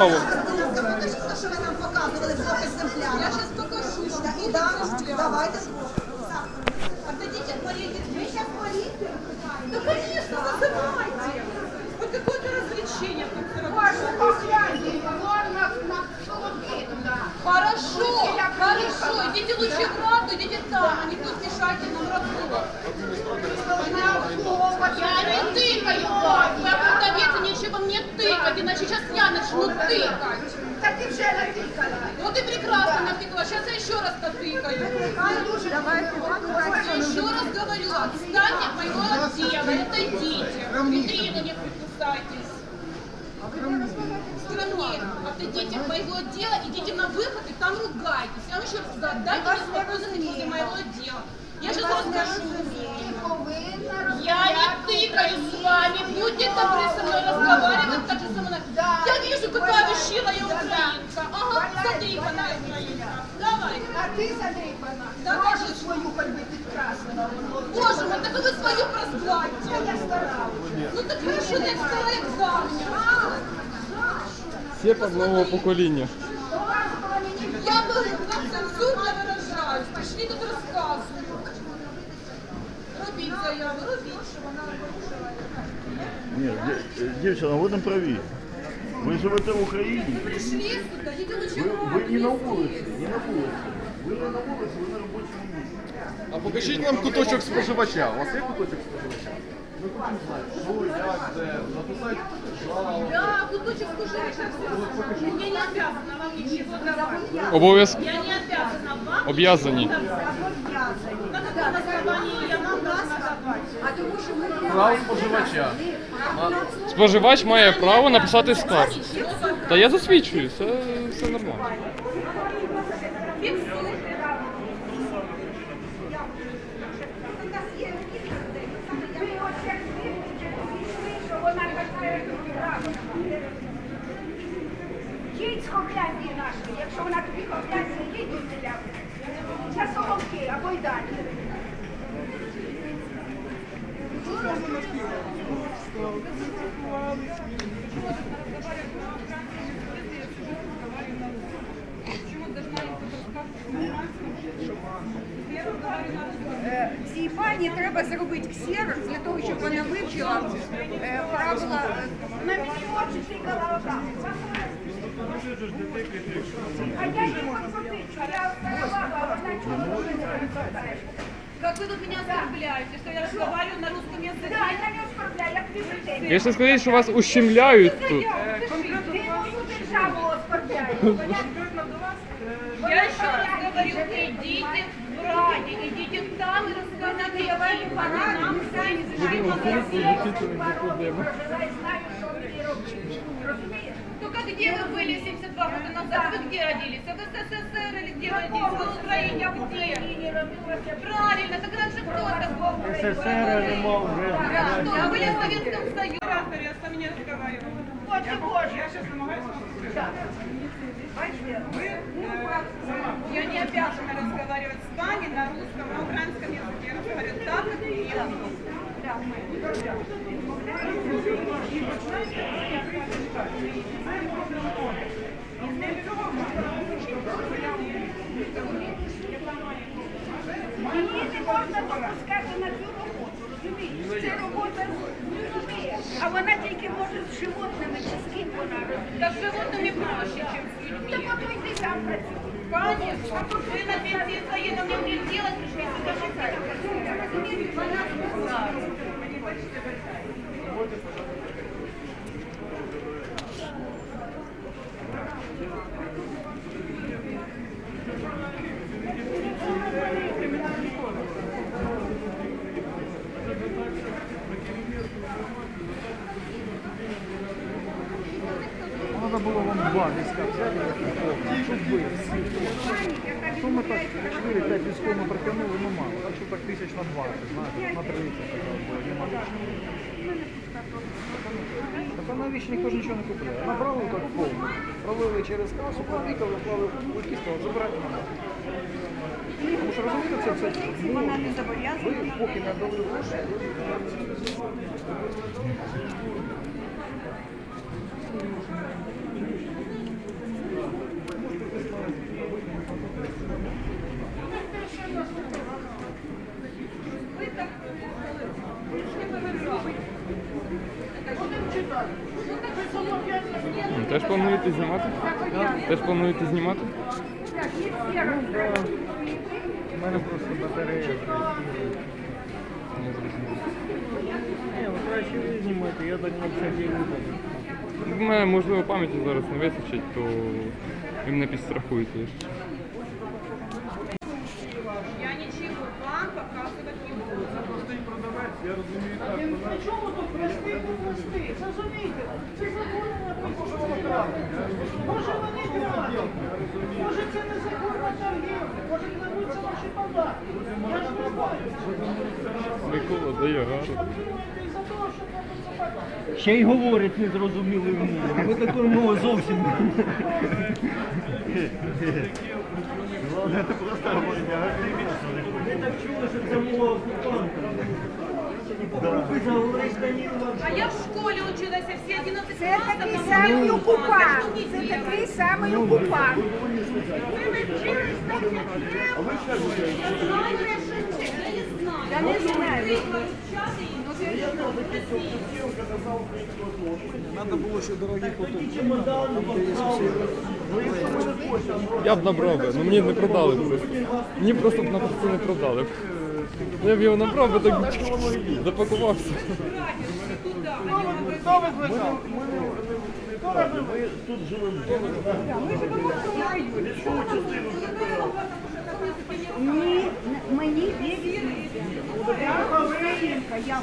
Я зараз покажу. І да, давайте. Отдадите Марии Вы сейчас полицию Да, конечно, вызывайте. Вот какое-то развлечение тут всё равно. Хорошо, хорошо. Идите лучше в раду, идите там, а не тут мешайте нам работу. Тыкать, иначе сейчас я начну тыкать. Так ти вже натикала. Вот и прекрасно натыкала. Сейчас я еще раз потыкаю. Я еще раз говорю, отстаньте от моего отдела, отойдите. Витрину не прикасайтесь. Скромнее, отойдите от моего отдела, идите на выход и там ругайтесь. Я вам еще раз сказала, дайте мне спокойно возле моего отдела. Я сейчас расскажу. Я не тыкаю с вами, будьте добры со мной разговаривать, Я вижу, какая вы щила, я украинка. Ага, задрипанная украинка. Давай. А ти задрипана. Да, Можеш конечно. свою хоч би підкрасила. Боже мой, так вы свою прозгладьте. Я старалась. Ну так хорошо, не встала як завжди. Сєпа нового покоління. Я бы на цензурно выражаюсь. Пошли тут розказують. Робіть заяву, робіть, що вона порушила. Ні, дє- дівчина, ви не праві. Ви живете в Україні. Ви, ви не на вулиці, не на вулиці. Ви не на вулиці, ви на робочому місці. А покажіть нам куточок споживача. У вас є куточок споживача? Ми хочемо знати, що, як, де, написати жалобу. Да, куточек служащих. Я не обязана вам ничего давать. Обов'язк. Я не обязана вам Об'язані. На каком основании я вам должна давать? Право споживача. Споживач має право написати скарг. Та я засвідчую, все, все нормально. Якщо вона тобі Хохляндія, їдь до ціля. Це Соломки або й далі. Цій пані треба зробити ксерокс для того, щоб вона вивчила е, правила. е, На очі тикала отак. А я її от потичу, я вона чого не Как вы тут меня оскорбляете, что я разговариваю на русском языке? Да, я не оскорбляю, як ти людей. Якщо сказати, що вас ущемляють тут. Ти мою державу оскорбляєш. Я еще раз говорю, идите в Раде, идите там и рассказывайте, а нам сами Только 72 года назад? Вы где родились? В СССР или где родились? Вы в Украине где? Правильно, так раньше кто это был? СССР Да, что, вы были в Советском Союзе? Я с вами не разговариваю. Боже, Боже. Я не обязана разговаривать с вами на русском, на украинском языке. Я разговариваю так, как вы умеете. А вона тільки може з животними, чи з ким вона робить. Так с животными проще, чем людьми. Так людьми. там йди сам працюй. Конечно. Ви на пенсии своє нам не умеете делать, пришли сюда Надо було вам два війська взяти, щоб ви всі. Що ми так 4-5 військов ми протягнули, ну мало. Так що так тисяч на 20, знаєте, на 30 така було, нема. Так а навіщо ніхто нічого не купляє? Набрали так повно, пролили через касу, покликали, вклали в сказали, забирайте на. Тому що розумієте, це, це вона не зобов'язана. Ви поки не дали гроші, ви Теж плануєте знімати? Теж плануєте знімати? У мене просто батарея. Не. Ну краще ви знімайте, я так на всякий випадок. У мене можливо пам'яті зараз не вистачить, то ви мене підстрахуєте. Я ничего вам показывать не буду. Чому тут прости, то прости? Зрозумійте, це законна прикушена торгівля. Може вони крадуть, може це незаконна торгівля, може кладуться ваші податки. Я ж не знаю. Микола Ще й говорить незрозумілою мовою. Ми такої мови зовсім не Главное, просто говорить, а не Ми так чули, що це мова окупанта. Ви заговорить Данілова. А я в школе училась, а все 11 Це такий самий окупант. Це такий самий окупант. Я не знаю. Надо було ще дорогі потоки. Сусіди. Я б набрав би, ну мені не продали просто. Мені просто б напросто не продали. б. Ну, Я б його набрав, би так запакувався. Ми тут живемо. Мені вірить. Я.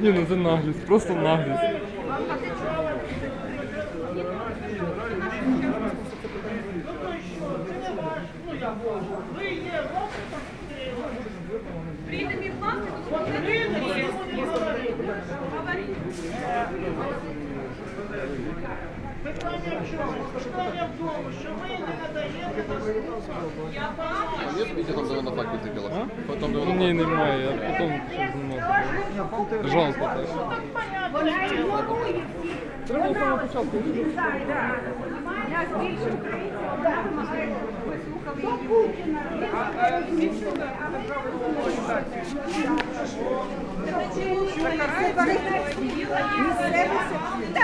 Ні, ну це наглість, просто наглість. Ну я можу. Ви є власником цієї Придами власти, От ви не говорите. Питання в чому? Питання в тому, що ви не надаєте нас Я вам Нет видео, там, где она так выглядела? Потом, где Ну, Ні, немає, я потім ще знімав. Жалко так. Вона ігнорує всіх. Да. Нас більше українців, вона вимагає, щоб ви слухали її. Путіна.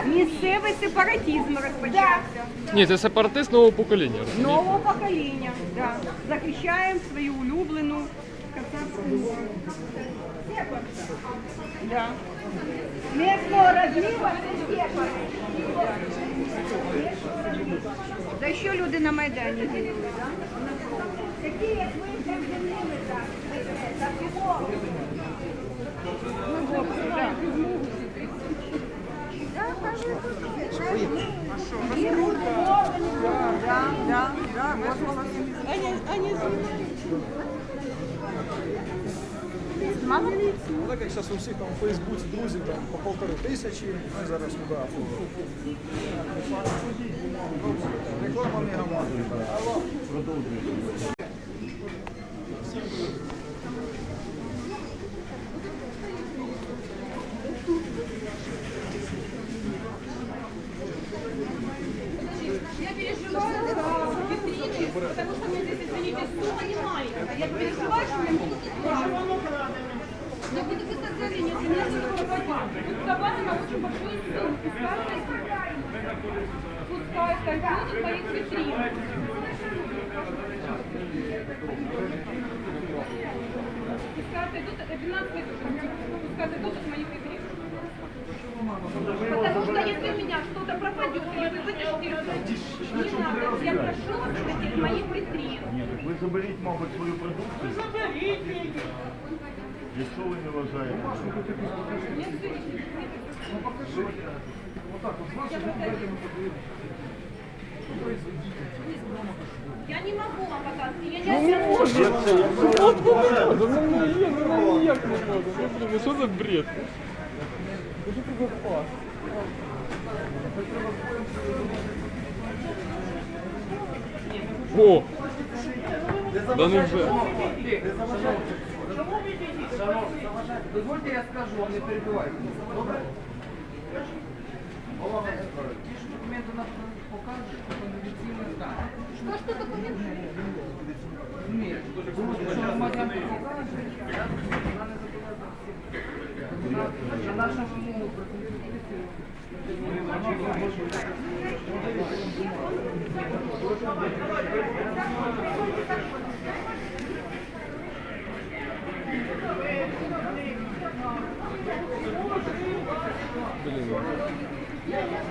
Місцевий сепаратизм розпочався. Ні, це сепаратист нового покоління. розумієте? Нового покоління. Да. Захищаємо свою улюблену кацапську мову. Да. Местного це сепар. За що люди на Майдані гинули, да? Такі, як ви, вже гинули, так. За всього. Глибоко, да. Да, кажуть, Да, да, да, вот молодцы. Ну, так як зараз у всіх там у Фейсбуці друзів там по полтори тисячі, ми зараз туди. Реклама мегаман. Я переживаю за витрины, потому что мне здесь, извините, сумма не маленькая. Я переживаю, что мне будут украдены. Я буду писать заявление, если нет никакого кабана. Тут кабана на очень большую сумму. Пускай торгуют моих витрин. Пускай отойдут, это 12 лет уже. Пускай отойдут от моих витрин. Потому что если у меня что-то пропадет, или вы вытащите, не надо. Я прошу вас хотите моих витрин. Ні, так ви заберіть, мабуть, свою продукцію, Заберіть її. якщо ви не вважаєте. Я не могу вам показать. Я не Ну не є, ну ніяк не можу. Ну, блін, що за бред? Ну, Що це за фас? О! Да не вже. Дозвольте я скажу, вам не перебивайте. Добре? Ті ж документи нам покажуть, потім офіційно так. Что ж ты документы? Ні, якщо громадянка покаже, вона не всі. На нашу вимогу про конституцію. Розказувала,